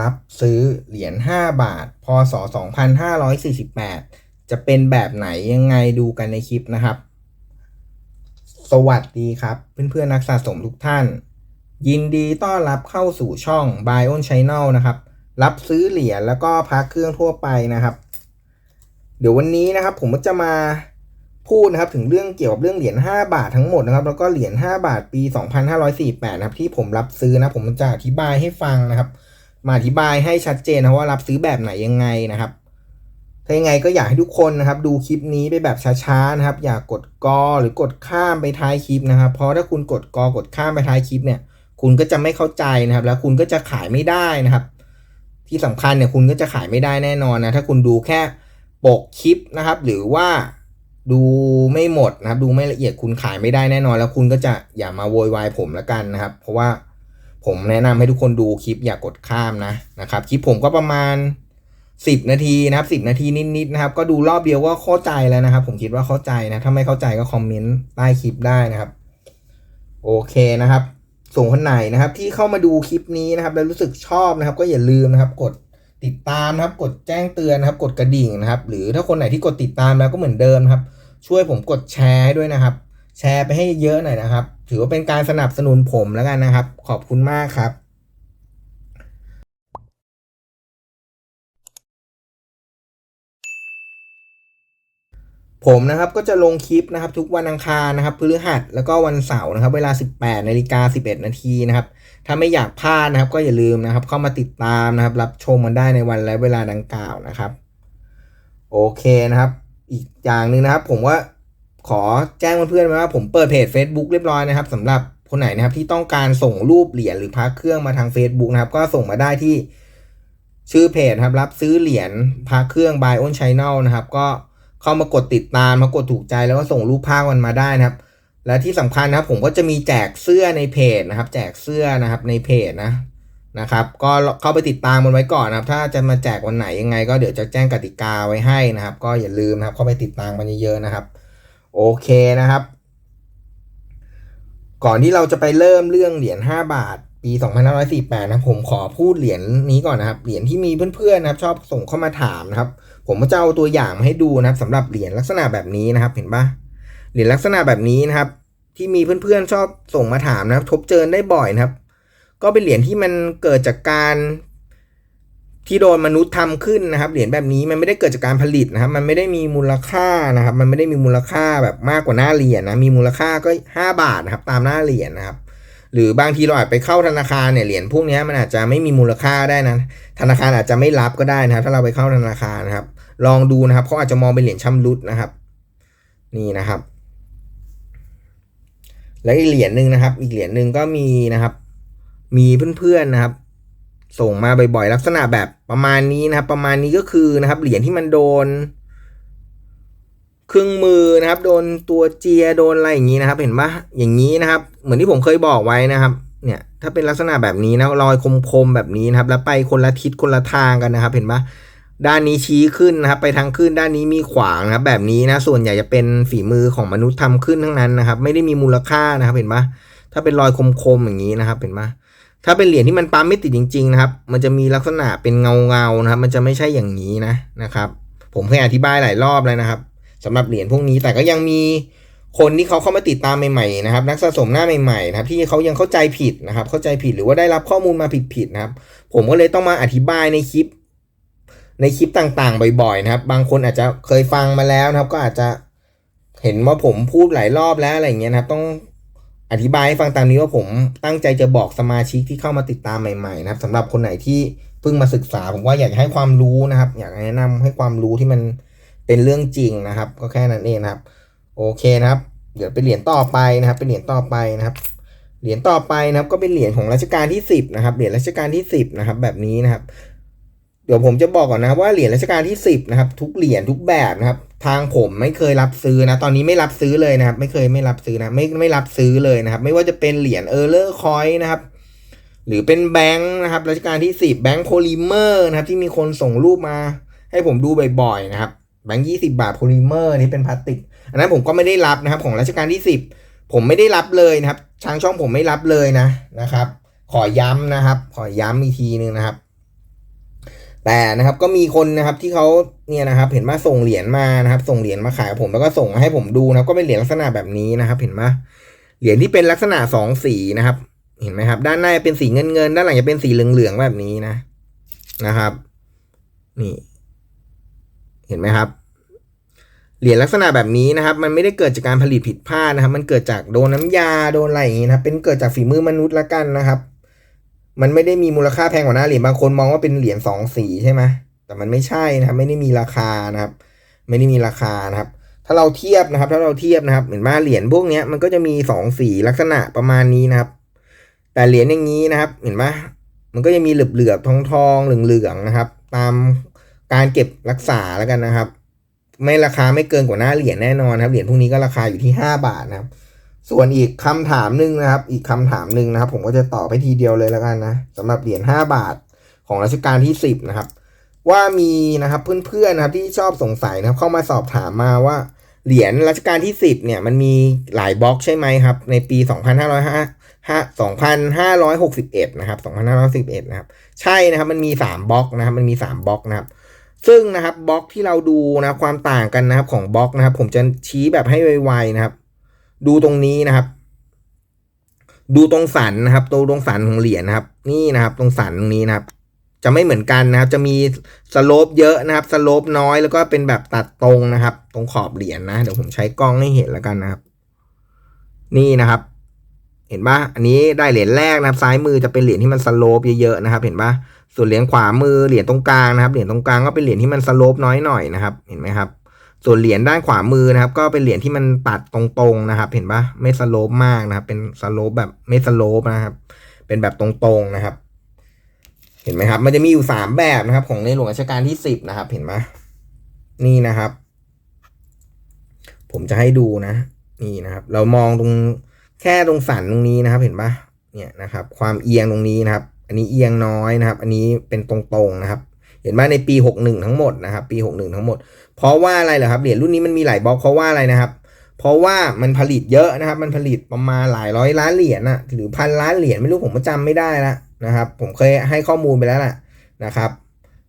รับซื้อเหรียญ 5 บาท พศ 2548 จะเป็นแบบไหนยังไงดูกันในคลิปนะครับ สวัสดีครับ เพื่อนๆนักสะสมทุกท่าน ยินดีต้อนรับเข้าสู่ช่อง Buy on Channel นะครับ รับซื้อเหรียญแล้วก็พักเครื่องทั่วไปนะครับ เดี๋ยววันนี้นะครับผมจะมาพูดนะครับถึงเรื่องเกี่ยวกับเรื่องเหรียญ5บาททั้งหมดนะครับ แล้วก็เหรียญ5บาทปี 2548 นะครับ ที่ผมรับซื้อนะผมจะอธิบายให้ฟังนะครับ มาอธิบายให้ชัดเจนนะว่ารับซื้อแบบไหนยังไงนะครับ ถ้ายังไงก็อยากให้ทุกคนนะครับ ดูคลิปนี้ไปแบบช้าๆนะครับ อย่ากกดกอหรือกดข้ามไปท้ายคลิปนะครับ เพราะถ้าคุณกดกอกดข้ามไปท้ายคลิปเนี่ย คุณก็จะไม่เข้าใจนะครับ แล้วคุณก็จะขายไม่ได้นะครับ ที่สำคัญเนี่ยคุณก็จะขายไม่ได้แน่นอนนะถ้าคุณดูแค่ปกคลิปนะครับ หรือว่าดูไม่หมดนะครับ ดูไม่ละเอียดคุณขายไม่ได้แน่นอน แล้วคุณก็จะอย่ามาโวยวายผมละกันนะครับ เพราะว่า ผมแนะนำให้ทุกคนดูคลิปอย่ากกดข้ามนะนะครับคลิปผมก็ประมาณ 10 นาทีนะครับ 10 นาทีนิดๆนะครับ ก็ดูรอบเดียวก็เข้าใจแล้วนะครับ ผมคิดว่าเข้าใจนะ ถ้าไม่เข้าใจก็คอมเมนต์ใต้คลิปได้นะครับ โอเคนะครับส่งคนไหนนะครับ ที่เข้ามาดูคลิปนี้นะครับ แล้วรู้สึกชอบนะครับ ก็อย่าลืมนะครับ กดติดตามนะครับ กดแจ้งเตือนนะครับ กดกระดิ่งนะครับ หรือถ้าคนไหนที่กดติดตามแล้วก็เหมือนเดิมครับ ช่วยผมกดแชร์ให้ด้วยนะครับ แชร์ไปให้เยอะหน่อยนะครับ ถือว่าเป็นการสนับสนุนผมแล้วกันนะครับ ขอบคุณมากครับผมนะครับก็จะลงคลิปนะครับทุกวันอังคารนะครับพฤหัสแล้วก็วันเสาร์นะครับ เวลา 18นาฬิกา11 นาทีนะครับ ถ้าไม่อยากพลาดนะครับ ก็อย่าลืมนะครับ เข้ามาติดตามนะครับ รับชมมันได้ในวันและเวลาดังกล่าวนะครับ โอเคนะครับ อีกอย่างหนึ่งนะครับ ผมว่า ขอแจ้งเพื่อนๆไว้ว่าผมเปิดเพจ Facebook เรียบร้อยนะครับสำหรับคนไหนนะครับที่ต้องการส่งรูปเหรียญหรือพักเครื่องมาทาง Facebook นะครับ ก็ส่งมาได้ที่ชื่อเพจครับรับซื้อเหรียญพักเครื่อง Buy on Channel นะครับ ก็เข้ามากดติดตามมากดถูกใจแล้วก็ส่งรูปภาพมันมาได้นะครับ และที่สำคัญนะครับผมก็จะมีแจกเสื้อในเพจนะครับ แจกเสื้อนะครับในเพจนะนะครับ ก็เข้าไปติดตามมันไว้ก่อนนะครับ ถ้าจะมาแจกวันไหนยังไง ก็เดี๋ยวจะแจ้งกติกาไว้ให้นะครับ ก็อย่าลืมนะครับ เข้าไปติดตามมันเยอะๆนะครับ โอเคนะครับ ก่อนที่เราจะไปเริ่มเรื่องเหรียญ5บาทปี2548นะผมขอพูดเหรียญนี้ก่อนนะครับ เหรียญที่มีเพื่อนๆนะครับ ชอบส่งเข้ามาถามนะครับ ผมก็จะเอาตัวอย่างมาให้ดูนะครับสำหรับเหรียญลักษณะแบบนี้นะครับ เห็นปะเหรียญลักษณะแบบนี้นะครับ ที่มีเพื่อนๆชอบส่งมาถามนะครับ ทบเจอได้บ่อยนะครับ ก็เป็นเหรียญที่มันเกิดจากการ ที่โดนมนุษย์ทำขึ้นนะครับเหรียญแบบนี้มันไม่ได้เกิดจากการผลิตนะครับ มันไม่ได้มีมูลค่านะครับ มันไม่ได้มีมูลค่าแบบมากกว่าหน้าเหรียญนะมีมูลค่าก็ 5 บาทนะครับ ตามหน้าเหรียญนะครับ หรือบางทีเราอาจไปเข้าธนาคารเนี่ยเหรียญพวกนี้มันอาจจะไม่มีมูลค่าได้นะธนาคารอาจจะไม่รับก็ได้นะครับ ถ้าเราไปเข้าธนาคารนะครับ ลองดูนะครับเขาอาจจะมองเป็นเหรียญชำรุดนะครับ นี่นะครับ แล้วอีกเหรียญหนึ่งนะครับ อีกเหรียญหนึ่งก็มีนะครับ มีเพื่อนๆนะครับ ส่งมาบ่อยๆ ลักษณะแบบประมาณนี้นะครับ ประมาณนี้ก็คือนะครับ เหรียญที่มันโดน เครื่องมือนะครับ โดนตัวเจียโดนอะไรอย่างนี้นะครับ เห็นปะอย่างนี้นะครับ เหมือนที่ผมเคยบอกไว้นะครับ เนี่ย ถ้าเป็นลักษณะแบบนี้นะรอยคมๆแบบนี้นะครับ แล้วไปคนละทิศคนละทางกันนะครับ เห็นปะด้านนี้ชี้ขึ้นนะครับ ไปทางขึ้นด้านนี้มีขวางนะครับ แบบนี้นะ ส่วนใหญ่จะเป็นฝีมือของมนุษย์ทำขึ้นทั้งนั้นนะครับ ไม่ได้มีมูลค่านะครับ เห็นปะถ้าเป็นรอยคมๆอย่างนี้นะครับ เห็นปะ ถ้าเป็นเหรียญที่มันปั๊มไม่ติดจริง ๆ นะครับ มันจะมีลักษณะเป็นเงาเงานะครับ มันจะไม่ใช่อย่างนี้นะนะครับ ผมเคยอธิบายหลายรอบแล้วนะครับสำหรับเหรียญพวกนี้แต่ก็ยังมีคนที่เขาเข้ามาติดตามใหม่ๆนะครับ นักสะสมหน้าใหม่ๆนะครับ ที่เขายังเข้าใจผิดนะครับ เข้าใจผิดหรือว่าได้รับข้อมูลมาผิดๆนะครับ ผมก็เลยต้องมาอธิบายในคลิป ในคลิปต่างๆ บ่อยๆ นะครับ บางคนอาจจะเคยฟังมาแล้วนะครับ ก็อาจจะเห็นว่าผมพูดหลายรอบแล้วอะไรเงี้ยนะครับ ต้อง อธิบายให้ฟังตามนี้ว่าผมตั้งใจจะบอกสมาชิกที่เข้ามาติดตามใหม่ๆนะครับสำหรับคนไหนที่เพิ่งมาศึกษา ผมว่าอยากให้ความรู้นะครับ อยากแนะนำให้ความรู้ที่มันเป็นเรื่องจริงนะครับ ก็แค่นั้นเองนะครับ โอเคนะครับ เดี๋ยวเป็นเหรียญต่อไปนะครับเป็นเหรียญต่อไปนะครับ เหรียญต่อไปนะครับ ก็เป็นเหรียญของรัชกาลที่สิบนะครับเหรียญรัชกาลที่สิบนะครับ แบบนี้นะครับ เดี๋ยวผมจะบอกก่อนนะว่าเหรียญรัชกาลที่สิบนะครับทุกเหรียญทุกแบบนะครับ ทางผมไม่เคยรับซื้อนะ ตอนนี้ไม่รับซื้อเลยนะครับ ไม่เคยไม่รับซื้อนะ ไม่ไม่รับซื้อเลยนะครับ ไม่ว่าจะเป็นเหรียญเออร์เลอร์คอยนะครับ หรือเป็นแบงค์นะครับรัชกาลที่สิบแบงค์โพลิเมอร์นะครับ ที่มีคนส่งรูปมา ให้ผมดูบ่อยๆนะครับ แบงค์ยี่สิบาทโพลิเมอร์นี่เป็นพลาสติก อันนั้นผมก็ไม่ได้รับนะครับ ของรัชกาลที่สิบผมไม่ได้รับเลยนะครับทางช่องผมไม่รับเลยนะนะครับ ขอย้ำนะครับ ขอย้ำอีกทีนึงนะครับ แต่นะครับก็มีคนนะครับที่เขาเนี่ยนะครับเห็นว่าส่งเหรียญมานะครับ ส่งเหรียญมาขายผมแล้วก็ส่งให้ผมดูนะก็เป็นเหรียญลักษณะแบบนี้นะครับ เห็นไหมเหรียญที่เป็นลักษณะสองสีนะครับ เห็นไหมครับ ด้านหน้าเป็นสีเงินเงินด้านหลังจะเป็นสีเหลืองๆแบบนี้นะนะครับ นี่ เห็นไหมครับเหรียญลักษณะแบบนี้นะครับ มันไม่ได้เกิดจากการผลิตผิดพลาดนะครับ มันเกิดจากโดนน้ำยาโดนอะไรอย่างนี้นะครับเป็นเกิดจากฝีมือมนุษย์ละกันนะครับ มันไม่ได้มีมูลค่าแพงกว่าหน้าเหรียญบางคนมองว่าเป็นเหรียญสองสีใช่ไหมแต่มันไม่ใช่นะครับ ไม่ได้มีราคานะครับ ไม่ได้มีราคานะครับ ถ้าเราเทียบนะครับ ถ้าเราเทียบนะครับเหมือนว่าเหรียญพวกนี้มันก็จะมีสองสีลักษณะประมาณนี้นะครับ แต่เหรียญอย่างนี้นะครับ เห็นไหมมันก็จะมีเหลือบๆทองทองเหลืองๆนะครับ ตามการเก็บรักษาแล้วกันนะครับ ไม่ราคาไม่เกินกว่าหน้าเหรียญแน่นอนครับเหรียญพวกนี้ก็ราคาอยู่ที่ห้าบาทนะครับ ส่วนอีกคำถามหนึ่งนะครับ อีกคำถามหนึ่งนะครับ ผมก็จะตอบไปทีเดียวเลยแล้วกันนะสำหรับเหรียญห้าบาทของรัชกาลที่สิบนะครับ ว่ามีนะครับเพื่อนๆนะครับที่ชอบสงสัยนะครับ เข้ามาสอบถามมาว่าเหรียญรัชกาลที่สิบเนี่ยมันมีหลายบล็อกใช่ไหมครับ ในปีสองพันห้าร้อยห้าห้าสองพันะครับสองพันห้าร้อยสิบเอ็ดนะครับ ใช่นะครับมันมีสามบล็อกนะครับ มันมีสามบล็อกนะครับซึ่งนะครับบล็อกที่เราดูนะความต่างกันนะครับของบล็อกนะครับ ผมจะชี้แบบให้ไวๆนะครับ ดูตรงนี้นะครับ ดูตรงสันนะครับตรงตรงสันของเหรียญนะครับ นี่นะครับ ตรงสันตรงนี้นะครับ จะไม่เหมือนกันนะครับ จะมีสโลปเยอะนะครับสโลปน้อยแล้วก็เป็นแบบตัดตรงนะครับ ตรงขอบเหรียญนะเดี๋ยวผมใช้กล้องให้เห็นแล้วกันนะครับ นี่นะครับ เห็นปะอันนี้ได้เหรียญแรกนะครับ ซ้ายมือจะเป็นเหรียญที่มันสโลปเยอะๆนะครับ เห็นปะส่วนเหรียญขวามือเหรียญตรงกลางนะครับเหรียญตรงกลางก็เป็นเหรียญที่มันสโลปน้อยหน่อยนะครับ เห็นไหมครับ ส่วนเหรียญด้านขวามือนะครับ ก็เป็นเหรียญที่มันตัดตรงๆนะครับ เห็นปะไม่สโลปมากนะครับ เป็นสโลปแบบไม่สโลปนะครับ เป็นแบบตรงๆนะครับ เห็นไหมครับ มันจะมีอยู่สามแบบนะครับ ของในหลวงรัชกาลที่สิบนะครับ เห็นไหมนี่นะครับ ผมจะให้ดูนะ นี่นะครับ เรามองตรงแค่ตรงสันตรงนี้นะครับ เห็นปะเนี่ยนะครับ ความเอียงตรงนี้นะครับ อันนี้เอียงน้อยนะครับ อันนี้เป็นตรงๆนะครับ เห็นไหมในปีหกหนึ่งทั้งหมดนะครับ ปีหกหนึ่งทั้งหมด เพราะว่าอะไรเหรอครับเหรียญรุ่นนี้มันมีหลายบล็อกเพราะว่าอะไรนะครับ เพราะว่ามันผลิตเยอะนะครับ มันผลิตประมาณหลายร้อยล้านเหรียญนะหรือพันล้านเหรียญไม่รู้ผมก็จำไม่ได้ละนะครับ ผมเคยให้ข้อมูลไปแล้วแหละนะครับ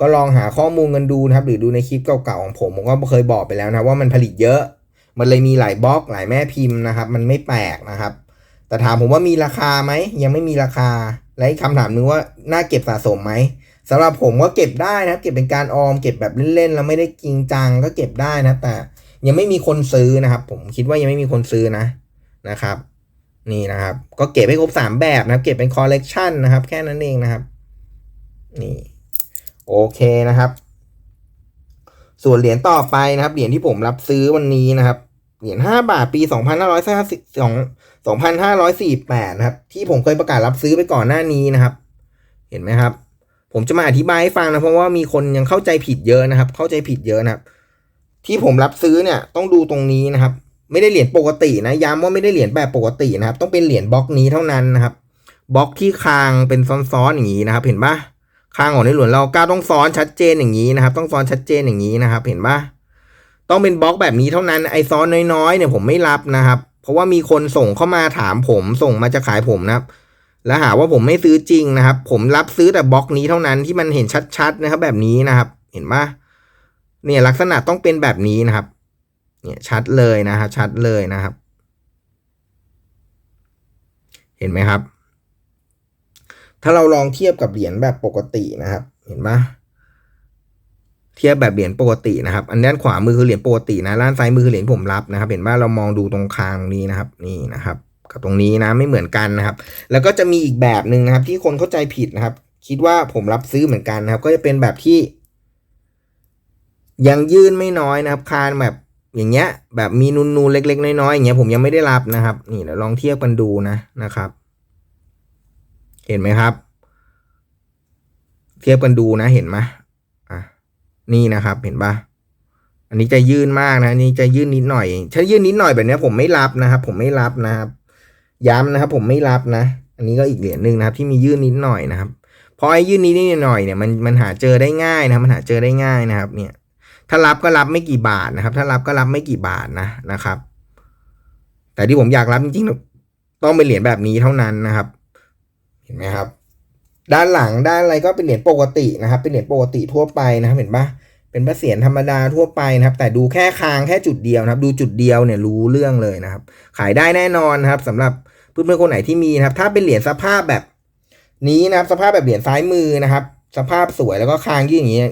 ก็ลองหาข้อมูลกันดูนะครับ หรือดูในคลิปเก่าๆของผมผมก็เคยบอกไปแล้วนะว่ามันผลิตเยอะ มันเลยมีหลายบล็อก หลายแม่พิมพ์นะครับ มันไม่แปลกนะครับ แต่ถามผมว่ามีราคาไหมยังไม่มีราคาและอีกคำถามนึงว่าน่าเก็บสะสมไหม สำหรับผมก็เก็บได้นะครับเก็บเป็นการออม เก็บแบบเล่นๆแล้วไม่ได้จริงจังก็เก็บได้นะ แต่ยังไม่มีคนซื้อนะครับ ผมคิดว่ายังไม่มีคนซื้อนะนะครับ นี่นะครับ ก็เก็บให้ครบสามแบบนะครับ เก็บเป็นคอลเลกชันนะครับ แค่นั้นเองนะครับ นี่โอเคนะครับ ส่วนเหรียญต่อไปนะครับ เหรียญที่ผมรับซื้อวันนี้นะครับเหรียญห้าบาทปีสองพันห้าร้อยสองสองพันห้าร้อยสี่แปดนะครับ ที่ผมเคยประกาศรับซื้อไปก่อนหน้านี้นะครับ เห็นไหมครับ ผมจะมาอธิบายให้ฟังนะเพราะว่ามีคนยังเข้าใจผิดเยอะนะครับ เข้าใจผิดเยอะนะครับ ที่ผมรับซื้อเนี่ยต้องดูตรงนี้นะครับ ไม่ได้เหรียญปกตินะย้ำว่าไม่ได้เหรียญแบบปกตินะครับ ต้องเป็นเหรียญบล็อกนี้เท่านั้นนะครับบล็อกที่คางเป็นซ้อนๆอย่างนี้นะครับ เห็นปะคางของในหลวงเราก้าต้องซ้อนชัดเจนอย่างนี้นะครับ ต้องซ้อนชัดเจนอย่างนี้นะครับ เห็นปะต้องเป็นบล็อกแบบนี้เท่านั้นไอซ้อนน้อยๆเนี่ยผมไม่รับนะครับ เพราะว่ามีคนส่งเข้ามาถามผมส่งมาจะขายผมนะครับ แล้วหาว่าผมไม่ซื้อจริงนะครับ ผมรับซื้อแต่บล็อกนี้เท่านั้นที่มันเห็นชัดๆนะครับ แบบนี้นะครับ เห็นปะเนี่ยลักษณะต้องเป็นแบบนี้นะครับ เนี่ยชัดเลยนะครับ ชัดเลยนะครับ เห็นไหมครับ ถ้าเราลองเทียบกับเหรียญแบบปกตินะครับ เห็นปะเทียบแบบเหรียญปกตินะครับ อันด้านขวามือคือเหรียญปกตินะด้านซ้ายมือคือเหรียญผมรับนะครับ เห็นว่าเรามองดูตรงคางนี้นะครับ นี่นะครับ กับตรงนี้นะไม่เหมือนกันนะครับ แล้วก็จะมีอีกแบบหนึ่งนะครับ ที่คนเข้าใจผิดนะครับ คิดว่าผมรับซื้อเหมือนกันนะครับ ก็จะเป็นแบบที่ ยังยื่นไม่น้อยนะครับ คานแบบอย่างเงี้ย แบบมีนูนๆเล็ก ๆ น้อยๆอย่างเงี้ยผมยังไม่ได้รับนะครับ นี่เดี๋ยวลองเทียบกันดูนะนะครับ เห็นไหมครับ เทียบกันดูนะเห็นไหมอะนี่นะครับเห็นปะอันนี้จะยื่นมากนะนนี้จะยื่นนิดหน่อยถ้ายื่นนิดหน่อยแบบเนี้ยผมไม่รับนะครับ ผมไม่รับนะครับ ย้ำนะครับ ผมไม่รับนะ อันนี้ก็อีกเหรียญหนึ่งนะครับ ที่มียื่นนิดหน่อยนะครับพราะไอ้ยื่นนิดนิดหน่อยเนี่ยมันมันหาเจอได้ง่ายนะครับมันหาเจอได้ง่ายนะครับ เนี่ย ถ้ารับก็รับไม่กี่บาทนะครับ ถ้ารับก็รับไม่กี่บาทนะนะครับ แต่ที่ผมอยากรับจริงๆต้องเป็นเหรียญแบบนี้เท่านั้นนะครับ เห็นไหมครับ ด้านหลังด้านอะไรก็เป็นเหรียญปกตินะครับ เป็นเหรียญปกติทั่วไปนะครับเห็นปะ เป็นพระเศียรธรรมดาทั่วไปนะครับ แต่ดูแค่คางแค่จุดเดียวนะครับ ดูจุดเดียวเนี่ยรู้เรื่องเลยนะครับ ขายได้แน่นอนนะครับสำหรับเพื่อนๆคนไหนที่มีนะครับ ถ้าเป็นเหรียญสภาพแบบนี้นะครับ สภาพแบบเหรียญซ้ายมือนะครับ สภาพสวยแล้วก็คางยื่นอย่างนี้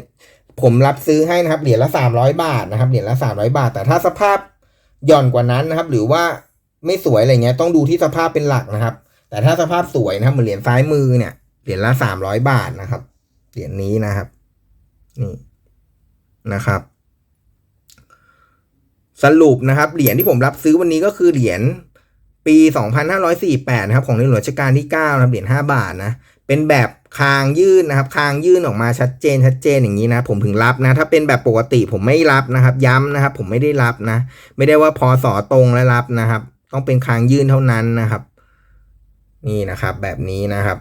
ผมรับซื้อให้นะครับ เหรียญละสามร้อยบาทนะครับเหรียญละสามร้อยบาท แต่ถ้าสภาพหย่อนกว่านั้นนะครับ หรือว่าไม่สวยอะไรเงี้ยต้องดูที่สภาพเป็นหลักนะครับ แต่ถ้าสภาพสวยนะครับเหมือนเหรียญซ้ายมือเนี่ยเหรียญละสามร้อยบาทนะครับเหรียญนี้นะครับนี่ นะครับ สรุปนะครับ เหรียญที่ผมรับซื้อวันนี้ก็คือเหรียญปี 2548 นะครับ ของในหลวงรัชกาลที่ 9 นะครับ เหรียญ 5 บาทนะ เป็นแบบคางยื่นนะครับ คางยื่นออกมาชัดเจนชัดเจนอย่างนี้นะ ผมถึงรับนะ ถ้าเป็นแบบปกติผมไม่รับนะครับ ย้ำนะครับ ผมไม่ได้รับนะ ไม่ได้ว่าพอสอตรงแล้วรับนะครับ ต้องเป็นคางยื่นเท่านั้นนะครับ นี่นะครับ แบบนี้นะครับ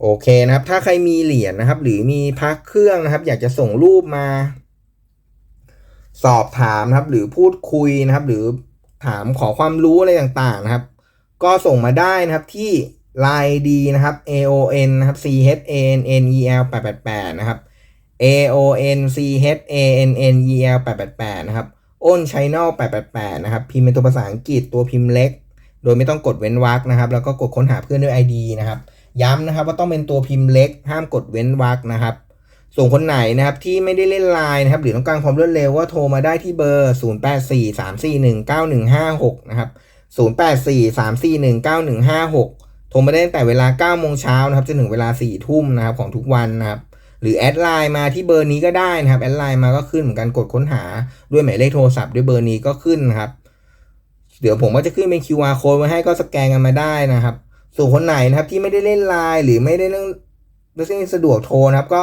โอเคนะครับ ถ้าใครมีเหรียญนะครับ หรือมีพักเครื่องนะครับ อยากจะส่งรูปมา สอบถามนะครับ หรือพูดคุยนะครับ หรือถามขอความรู้อะไรต่างๆนะครับ ก็ส่งมาได้นะครับที่ line d นะครับ aon นะครับ c h a n n e l 888นะครับ aon c h a n n e l 888นะครับอ้น channel 888นะครับ พิมพ์เป็นตัวภาษาอังกฤษตัวพิมพ์เล็ก โดยไม่ต้องกดเว้นวรรคนะครับ แล้วก็กดค้นหาเพื่อนด้วย ID นะครับ ย้ำนะครับว่าต้องเป็นตัวพิมพ์เล็ก ห้ามกดเว้นวรรคนะครับ ส่วนคนไหนนะครับที่ไม่ได้เล่นไลน์นะครับหรือต้องการความรวดเร็วก็โทรมาได้ที่เบอร์ 0843419156 นะครับ 0843419156 โทรมาได้ตั้งแต่เวลา9โมงเช้านะครับจนถึงเวลา4ทุ่มนะครับของทุกวันนะครับหรือแอดไลน์มาที่เบอร์นี้ก็ได้นะครับแอดไลน์มาก็ขึ้นเหมือนกันกดค้นหาด้วยหมายเลขโทรศัพท์ด้วยเบอร์นี้ก็ขึ้นนะครับ เดี๋ยวผมก็จะขึ้นเป็น QR code ไว้ให้ก็สแกนกันมาได้นะครับ ส่วนคนไหนนะครับที่ไม่ได้เล่นไลน์หรือไม่ได้เรื่องไม่ได้สะดวกโทรนะครับ ก็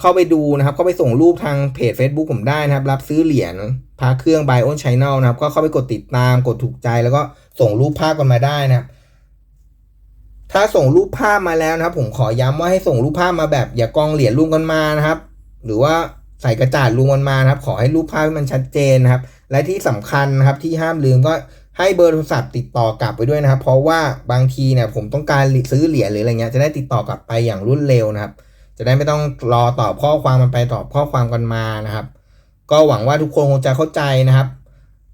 เข้าไปดูนะครับ เข้าไปส่งรูปทางเพจ Facebook ผมได้นะครับ รับซื้อเหรียญพาเครื่อง Buy on Channel นะครับ ก็เข้าไปกดติดตามกดถูกใจแล้วก็ส่งรูปภาพกันมาได้นะครับ ถ้าส่งรูปภาพมาแล้วนะครับ ผมขอย้ำว่าให้ส่งรูปภาพมาแบบ อย่ากองเหรียญรวมกันมานะครับ หรือว่าใส่กระจาดรวมกันมานะครับ ขอให้รูปภาพมันชัดเจนนะครับ และที่สำคัญนะครับที่ห้ามลืมก็ ให้เบอร์โทรศัพท์ติดต่อกลับไปด้วยนะครับ เพราะว่าบางทีเนี่ยผมต้องการซื้อเหรียญหรืออะไรเงี้ยจะได้ติดต่อกลับไปอย่างรวดเร็วนะครับ จะได้ไม่ต้องรอตอบข้อความมันไปตอบข้อความกันมานะครับ ก็หวังว่าทุกคนคงจะเข้าใจนะครับ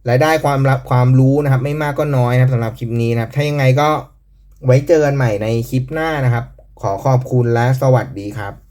และได้ความรับความรู้นะครับ ไม่มากก็น้อยนะครับสำหรับคลิปนี้นะครับ ถ้ายังไงก็ไว้เจอกันใหม่ในคลิปหน้านะครับ ขอขอบคุณและสวัสดีครับ